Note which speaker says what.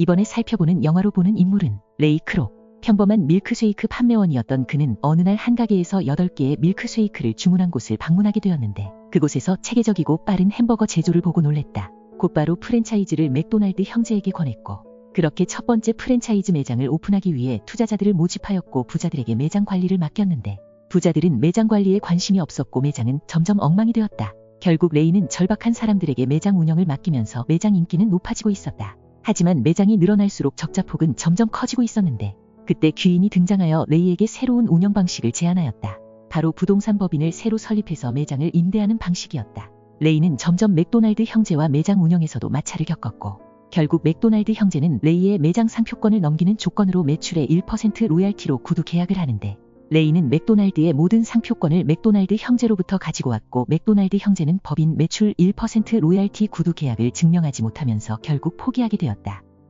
Speaker 1: 이번에 살펴보는 영화로 보는 인물은 레이 크록. 평범한 밀크쉐이크 판매원이었던 그는 어느 날 한 가게에서 8개의 밀크쉐이크를 주문한 곳을 방문하게 되었는데 그곳에서 체계적이고 빠른 햄버거 제조를 보고 놀랬다. 곧바로 프랜차이즈를 맥도날드 형제에게 권했고 그렇게 첫 번째 프랜차이즈 매장을 오픈하기 위해 투자자들을 모집하였고 부자들에게 매장 관리를 맡겼는데 부자들은 매장 관리에 관심이 없었고 매장은 점점 엉망이 되었다. 결국 레이는 절박한 사람들에게 매장 운영을 맡기면서 매장 인기는 높아지고 있었다. 하지만 매장이 늘어날수록 적자폭은 점점 커지고 있었는데 그때 귀인이 등장하여 레이에게 새로운 운영 방식을 제안하였다. 바로 부동산 법인을 새로 설립해서 매장을 임대하는 방식이었다. 레이는 점점 맥도날드 형제와 매장 운영에서도 마찰을 겪었고 결국 맥도날드 형제는 레이의 매장 상표권을 넘기는 조건으로 매출의 1% 로얄티로 구두 계약을 하는데 레이는 맥도날드의 모든 상표권을 맥도날드 형제로부터 가지고 왔고 맥도날드 형제는 법인 매출 1% 로얄티 구두 계약을 증명하지 못하면서 결국 포기하게 되었다.